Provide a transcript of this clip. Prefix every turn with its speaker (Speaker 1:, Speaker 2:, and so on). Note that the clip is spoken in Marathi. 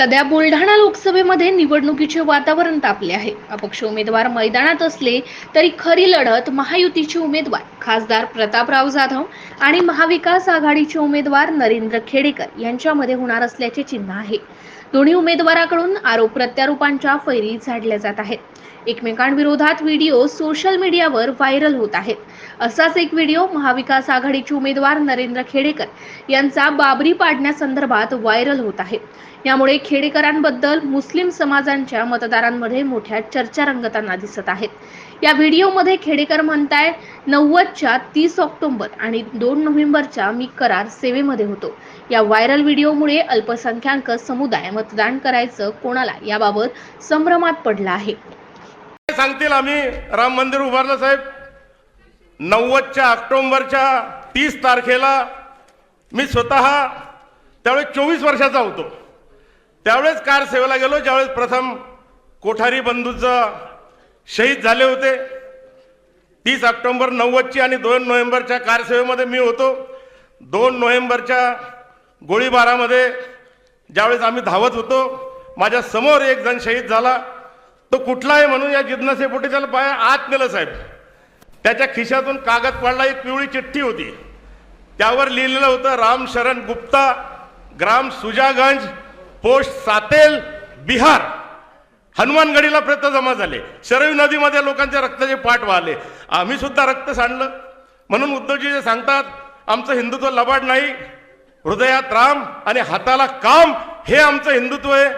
Speaker 1: सध्या बुलढाणा लोकसभेमध्ये निवडणुकीचे वातावरण तापले आहे. अपक्ष उमेदवार मैदानात असले तरी खरी लढत महायुतीचे उमेदवार. खासदार प्रतापराव जाधव आणि महाविकास आघाडीचे उमेदवार नरेंद्र खेडेकर यांच्यामध्ये होणार असल्याचे चिन्ह आहे. दोन्ही उमेदवाराकडून आरोप प्रत्यारोपांच्या फैरी झाडल्या जात आहेत. एकमेकांविरोधात व्हिडिओ सोशल मीडियावर व्हायरल होत आहेत. असाच एक व्हिडिओ महाविकास आघाडीचे उमेदवार नरेंद्र खेडेकर यांचा बाबरी पाडण्यासंदर्भात व्हायरल होत आहे. यामुळे खेडेकरांबद्दल मुस्लिम समाजांच्या मतदारांमध्ये मोठ्या चर्चा रंगताना दिसत आहेत. या व्हिडिओमध्ये खेडेकर म्हणताय नव्वदच्या तीस ऑक्टोबर आणि दोन नोव्हेंबरच्या मी करार सेवेमध्ये होतो. या व्हायरल व्हिडिओमुळे अल्पसंख्याक समुदाय मतदान करायचं कोणाला याबाबत संभ्रमात पडला आहे.
Speaker 2: सांगतील आम्ही? राम मंदिर उभारलं साहेब. नव्वदच्या ऑक्टोंबरच्या तीस तारखेला मी स्वतः त्यावेळेस चोवीस वर्षाचा होतो. त्यावेळेस कार सेवेला गेलो ज्यावेळेस प्रथम कोठारी बंधूचं शहीद झाले होते. तीस ऑक्टोंबर नव्वदची आणि दोन नोव्हेंबरच्या कारसेवेमध्ये मी होतो. दोन नोव्हेंबरच्या गोळीबारामध्ये ज्यावेळेस आम्ही धावत होतो माझ्यासमोर एक जण शहीद झाला. तो कुठला आहे म्हणून या जिज्ञासेपोटी त्याला पाया आत नेलं साहेब. त्याच्या खिशातून कागद पडला एक पिवळी चिठ्ठी होती. त्यावर लिहिलेलं होतं राम शरण गुप्ता ग्राम सुजागंज पोस्ट सातेल बिहार. हनुमानगडीला प्रत जमा झाले. शरयू नदीमध्ये लोकांच्या रक्ताचे पाठ वाहले. आम्ही सुद्धा रक्त सांडलं. म्हणून उद्धवजी जे सांगतात आमचं हिंदुत्व लबाड नाही हृदयात राम आणि हाताला काम हे आमचं हिंदुत्व आहे.